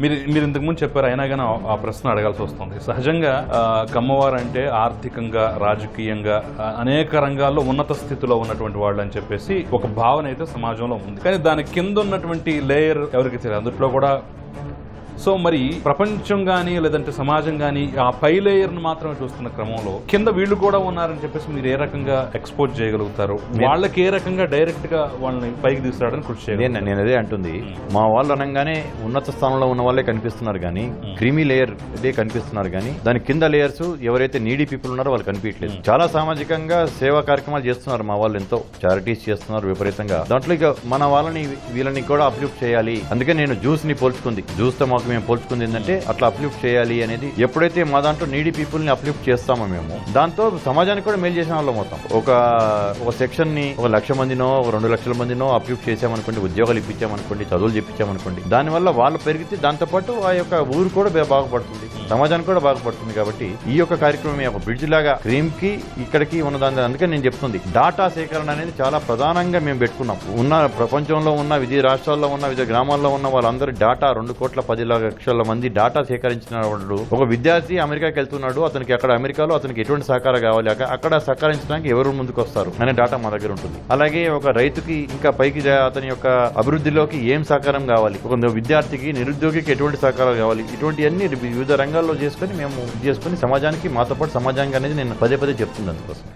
మీరు మీరు ఇంతకు ముందు చెప్పారు అయినా కానీ ఆ- ప్రశ్న అడగాల్సి వస్తుంది. సహజంగా కమ్మవారు అంటే ఆర్థికంగా రాజకీయంగా అనేక రంగాల్లో ఉన్నత స్థితిలో ఉన్నటువంటి వాళ్ళు అని చెప్పేసి ఒక భావన అయితే సమాజంలో ఉంది. కానీ దాని కింద ఉన్నటువంటి లేయర్ ఎవరికి తెలియదు. అందులో కూడా సో మరి ప్రపంచం కానీ లేదంటే సమాజం కానీ ఆ పై లేయర్ను మాత్రమే చూస్తున్న క్రమంలో కింద వీళ్ళు కూడా ఉన్నారని చెప్పేసి మీరు ఏ రకంగా ఎక్స్పోజ్ చేయగలుగుతారు? వాళ్ళకి ఏ రకంగా డైరెక్ట్గా వాళ్ళని పైకి తీసుకురావడానికి కృషి చేయగలుగుతారు? నేను అదే అంటుంది. మా వాళ్ళు అనగానే ఉన్నత స్థానంలో ఉన్న వాళ్ళే కనిపిస్తున్నారు కానీ క్రీమీ లేయర్ ఇదే కనిపిస్తున్నారు కానీ దాని కింద లేయర్స్ ఎవరైతే నీడీ పీపుల్ ఉన్నారో వాళ్ళు కనిపించట్లేదు. చాలా సామాజికంగా సేవా కార్యక్రమాలు చేస్తున్నారు మా వాళ్ళు ఎంతో. చారిటీస్ చేస్తున్నారు విపరీతంగా. దాంట్లో ఇక మన వాళ్ళని వీళ్ళని కూడా అప్లిఫ్ట్ చేయాలి. అందుకే నేను జ్యూస్ని పోల్చుకుంది. జ్యూస్తో మాకు మేము పోల్చుకుంది ఏంటంటే అట్లా అప్లిఫ్ట్ చేయాలి అనేది ఎప్పుడైతే మా దాంట్లో నీడీ పీపుల్ని అప్లిఫ్ట్ చేస్తామో మేము దాంతో సమాజానికి కూడా మేలు చేసిన వాళ్ళం అవుతాం ఒక ఒక సెక్షన్ని ఒక లక్ష మందినో ఒక రెండు లక్షల మందినో అప్లిఫ్ట్ చేసామనుకోండి ఉద్యోగాలు ఇప్పించామనుకోండి చదువులు చెప్పించామనుకోండి దానివల్ల వాళ్ళు పెరిగితే దాంతోపాటు ఆ యొక్క ఊరు కూడా బాగుపడుతుంది. సమాజానికి కూడా బాగుపడుతుంది కాబట్టి ఈ యొక్క కార్యక్రమం ఒక బ్రిడ్జ్ లాగా క్రీమ్కి ఇక్కడికి ఉన్న దాని అందుకే నేను చెప్తుంది. డాటా సేకరణ అనేది చాలా ప్రధానంగా మేము పెట్టుకున్నాం. ఉన్న ప్రపంచంలో ఉన్న వివిధ రాష్ట్రాల్లో ఉన్న వివిధ గ్రామాల్లో ఉన్న వాళ్ళందరూ డాటా రెండు కోట్ల పది లక్షల మంది డాటా సేకరించిన ఒక విద్యార్థి అమెరికాకి వెళ్తున్నాడు అతనికి అక్కడ అమెరికాలో అతనికి ఎటువంటి సహకారం కావాలి అక్కడ సహకరించడానికి ఎవరు ముందుకు వస్తారు అనే డాటా మా దగ్గర ఉంటుంది. అలాగే ఒక రైతుకి ఇంకా పైకి అతని యొక్క అభివృద్ధిలోకి ఏం సహకారం కావాలి? ఒక విద్యార్థికి నిరుద్యోగికి ఎటువంటి సహకారం కావాలి? ఇటువంటివన్నీ వివిధ రంగాల్లో చేసుకొని మేము చేసుకుని సమాజానికి మాతో పాటు సమాజానికి అనేది నేను పదే పదే చెప్తున్నాను. అందుకోసం